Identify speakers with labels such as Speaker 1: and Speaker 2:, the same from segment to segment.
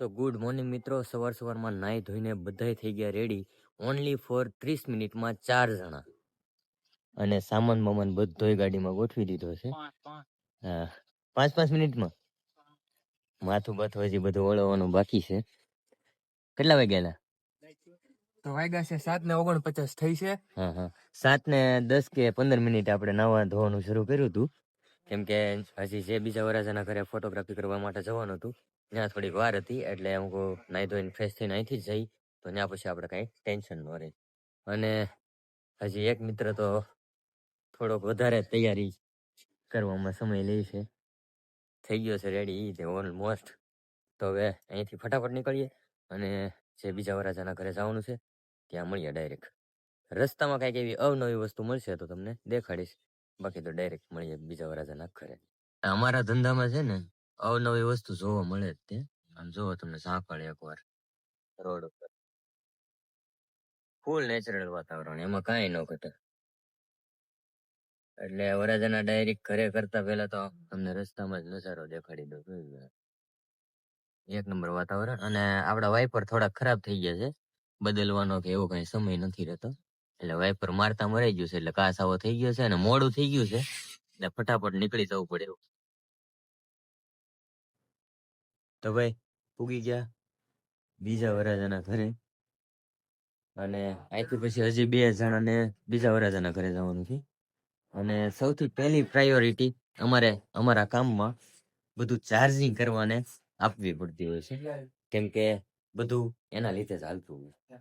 Speaker 1: તો good morning મિત્રો. સવાર સવારમાં નાહી ધોઈને બધાય થઈ ગયા રેડી. ઓનલી ફોર ત્રીસ મિનિટમાં ચાર જણા. અને સામાન બમાન બધોય ગાડીમાં ગોઠવી દીધો છે. હા પાંચ પાંચ મિનિટમાં. માથું બાથું હજી બધું ઓળવવાનું બાકી છે. કેટલા વાગ્યા
Speaker 2: તો વાગ્યા છે સાત ને ઓગણપચાસ થઈ છે.
Speaker 1: હા હા. સાત ને દસ કે પંદર મિનિટ આપણે નાવા ધોવાનું શરૂ કર્યું હતું. કેમ કે હજી જે બીજા વરાજાના ઘરે ફોટોગ્રાફી કરવા માટે જવાનું હતું. ત્યાં થોડીક વાર હતી એટલે એમ નાહી ધોઈને ફ્રેશ થઈને અહીંથી જઈ, તો ત્યાં પછી આપણે કાંઈ ટેન્શન ન રહે. અને હજી એક મિત્ર તો થોડોક વધારે તૈયારી કરવામાં સમય લે છે. થઈ ગયો છે રેડી તે ઓલમોસ્ટ તો હવે અહીંથી ફટાફટ નીકળીએ અને જે બીજા વરાજાના ઘરે જવાનું છે, ત્યાં મળીએ ડાયરેક્ટ રસ્તામાં કાંઈક એવી અવનવી વસ્તુ મળશે તો તમને દેખાડીશ. બાકી તો ડાયરેક્ટ મળીએ બીજા વરાજાના ઘરે. અમારા ધંધામાં છે ને અવનવી વસ્તુ જોવા મળે જ તે. આમ જોવો તમને સાંકળ એકવાર. રોડ ઉપર. ફૂલ નેચરલ વાતાવરણ, એમાં કાંઈ ન ઘટે. એટલે વરાજાના ડાયરેક્ટ ઘરે કરતા પહેલા તો તમને રસ્તામાં જ નજારો દેખાડી દઉં. એક નંબર વાતાવરણ અને આપણા વાઇપર થોડા ખરાબ થઈ ગયા છે. બદલવાનો કે એવો કઈ સમય નથી રહેતો. એટલે વાઇપર મારતા મરાઈ ગયું છે, એટલે કાસ આવો થઈ ગયો છે અને મોડું થઈ ગયું છે. એટલે ફટાફટ નીકળી જવું પડે એવું. તો ભાઈ પૂગી ગયા બીજા વરાજાના ઘરે. અને અહીંથી પછી હજી બે જણાને બીજા વરાજાના ઘરે જવાનું છે. અને સૌથી પહેલી પ્રાયોરિટી અમારે અમારા કામમાં બધું ચાર્જિંગ કરવાને આપવી પડતી હોય છે. કેમ કે બધું એના લીધે ચાલતું હોય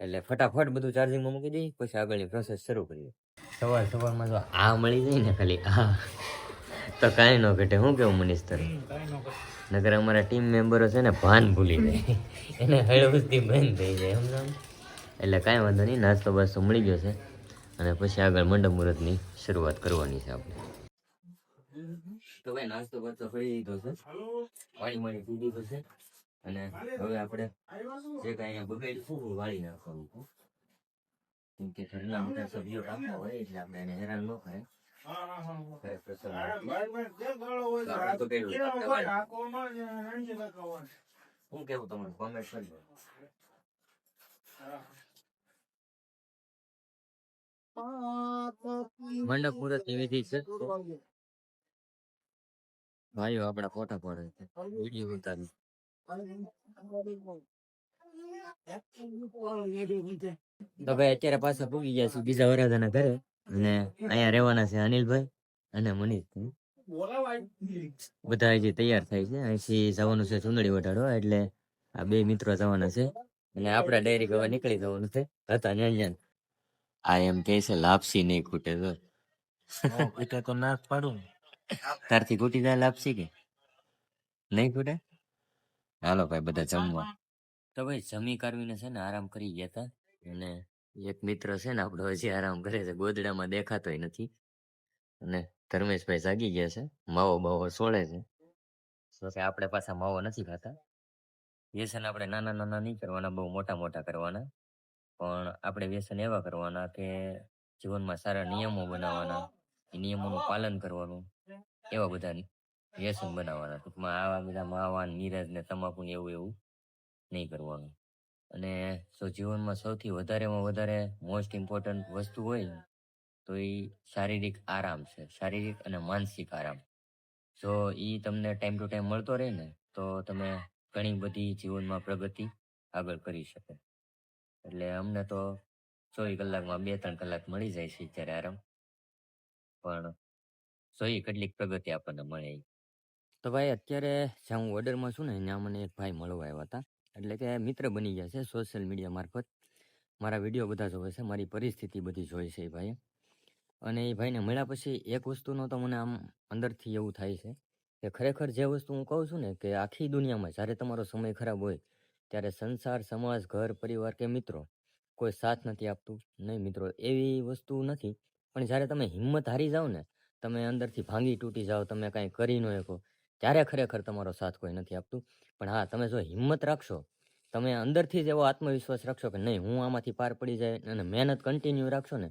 Speaker 1: એટલે ફટાફટ બધું ચાર્જિંગમાં મૂકી દઈ પછી આગળની પ્રોસેસ શરૂ કરીએ. સવાર સવારમાં જો આ મળી જાય ને ખાલી આ તો કાંઈ ન ઘટે. હું કેવું મનીષ તને? નગર અમારા ટીમ મેમ્બરો છે ને ભાન ભૂલી જાય. એને હળવદથી બંધ થઈ જાય સમજાવ એટલે કાંઈ વાંધો નહીં નાસ્તો બાસ્તો મળી ગયો છે. અને પછી આગળ મંડપ મુહૂર્તની શરૂઆત કરવાની છે આપણે. તો ભાઈ નાસ્તો બાસ્તો કરી દીધો છે. પાણી માણી પી દીધું છે. અને હવે આપણે જે કાંઈ બગાડ્યું વાળી નાખવાનું કેમ કે ઘરના બધા સભ્યો રાખતા હોય એટલે આપણે એને હેરાન ન થાય. મંડપ મુહૂર્તની વિધિ છે. ભાઈઓ આપણા ફોટા પડે છે. તો ભાઈ અત્યારે પાછા પૂગી ગયા છે બીજા વરાજાના ઘરે. અને અહીંયા રહેવાના છે અનિલભાઈ અને મનીષ. બધા હજી તૈયાર થાય છે. અહીંથી જવાનું છે ચુંદડી વટાડવા એટલે આ બે મિત્રો જવાના છે. અને આપણા ડાયરી હવે નીકળી જવાનું છે. હતા ન્યાન આ એમ કે છે લાપસી નહીં ખૂટે તો.
Speaker 2: તો નાક પાડું
Speaker 1: તારથી ખૂટી જાય લાપસી કે? નહીં ખૂટે? હાલો ભાઈ બધા જમવા. તો ભાઈ જમી કરવીને છે ને આરામ કરી ગયા હતા અને એક મિત્ર છે ને, આપણો હજી આરામ કરે છે, ગોદડામાં દેખાતોય નથી. અને ધર્મેશભાઈ જાગી ગયા છે, માવો બાવો સોળે છે. તો આપણે પાછા માવો નથી ખાતા. વ્યસન આપણે નાના નાના નહીં કરવાના, બહુ મોટા મોટા કરવાના. પણ આપણે વ્યસન એવા કરવાના કે જીવનમાં સારા નિયમો બનાવવાના, એ નિયમોનું પાલન કરવાનું. એવા બધા વ્યસન બનાવવાના. ટૂંકમાં આવા બધા માવા નીરજ ને તમાકુ ને એવું એવું નહીં કરવાનું. અને જો જીવનમાં સૌથી વધારેમાં વધારે મોસ્ટ ઇમ્પોર્ટન્ટ વસ્તુ હોય તો એ શારીરિક આરામ છે. શારીરિક અને માનસિક આરામ. જો એ તમને ટાઈમ ટુ ટાઈમ મળતો રહે ને, તો તમે ઘણી બધી જીવનમાં પ્રગતિ આગળ કરી શકે. એટલે અમને તો ચોવીસ કલાકમાં બે ત્રણ કલાક મળી જાય છે અત્યારે આરામ. પણ જોઈએ કેટલીક પ્રગતિ આપણને મળે. તો ભાઈ અત્યારે જ્યાં હું ઓર્ડરમાં છું ને, ત્યાં મને એક ભાઈ મળવા આવ્યા હતા. એટલે કે મિત્ર બની ગયા છે સોશિયલ મીડિયા મારફત. મારા વીડિયો બધા જોવે છે, મારી પરિસ્થિતિ બધી જોઈ છે એ ભાઈએ. અને એ ભાઈને મળ્યા પછી એક વસ્તુનો તો મને આમ અંદરથી એવું થાય છે કે ખરેખર જે વસ્તુ હું કહું છું ને કે આખી દુનિયામાં જ્યારે તમારો સમય ખરાબ હોય, ત્યારે સંસાર, સમાજ, ઘર, પરિવાર કે મિત્રો કોઈ સાથ નથી આપતું. નહીં મિત્રો, એવી વસ્તુ નથી. પણ જ્યારે તમે હિંમત હારી જાઓ ને, તમે અંદરથી ભાંગી તૂટી જાઓ, તમે કાંઈ કરી ન શકો ત્યારે ખરેખર તમારો સાથ કોઈ નથી આપતું. પણ હા, તમે જો હિંમત રાખશો, તમે અંદરથી જ એવો આત્મવિશ્વાસ રાખશો કે નહીં, હું આમાંથી પાર પડી જાય અને મહેનત કન્ટિન્યુ રાખશો ને,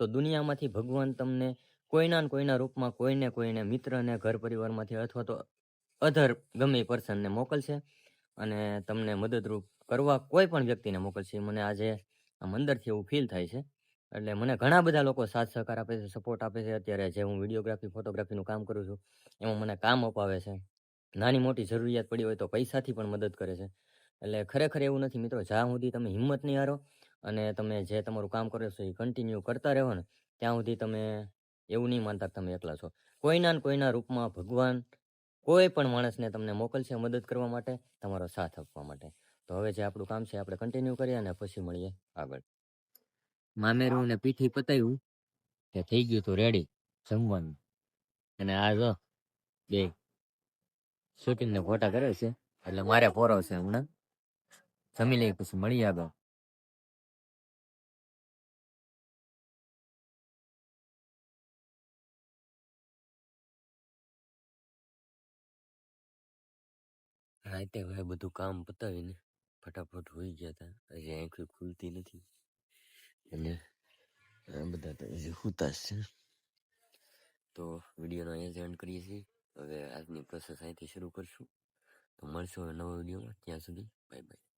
Speaker 1: તો દુનિયામાંથી ભગવાન તમને કોઈના કોઈના રૂપમાં કોઈને કોઈને મિત્રને, ઘર પરિવારમાંથી અથવા તો અધર ગમે પર્સનને મોકલશે અને તમને મદદરૂપ કરવા કોઈ પણ વ્યક્તિને મોકલશે. મને આજે આમ અંદરથી એવું ફીલ થાય છે. એટલે મને ઘણા બધા લોકો સાથ સહકાર આપે છે સપોર્ટ આપે છે. અત્યારે જે હું વિડીયોગ્રાફી ફોટોગ્રાફીનું કામ કરું છું, એમાં મને કામ અપાવે છે. નાની મોટી જરૂરિયાત પડી હોય તો પૈસાથી પણ મદદ કરે છે. એટલે ખરેખર એવું નથી મિત્રો, જ્યાં સુધી તમે હિંમત નહીં હારો અને તમે જે તમારું કામ કરો છો એ કન્ટિન્યુ કરતા રહો ને, ત્યાં સુધી તમે એવું નહીં માનતા તમે એકલા છો. કોઈના કોઈના રૂપમાં ભગવાન કોઈ પણ માણસને તમને મોકલશે મદદ કરવા માટે, તમારો સાથ આપવા માટે. તો હવે જે આપણું કામ છે આપણે કન્ટિન્યુ કરીએ અને પછી મળીએ આગળ. મામેરું ને પીઠી પતાવ્યું કે થઈ ગયું તું રેડી જમવાનું. અને આ જો બે શૂટિંગ ને ફોટા કરે છે એટલે મારે છે હમણાં. જમી લઈ પછી મળી આગળ. રાતે હવે બધું કામ પતાવીને ફટાફટ હોઈ ગયા હતા હજી આંખો ખુલતી નથી. આ બધા હુતા છે. તો વિડીયોનો અહીંયા જ એન્ડ કરીએ છીએ. હવે આજની પ્રોસેસ અહીંથી શરૂ કરશું. તો મળશું હવે નવા વિડીયોમાં. ત્યાં સુધી બાય બાય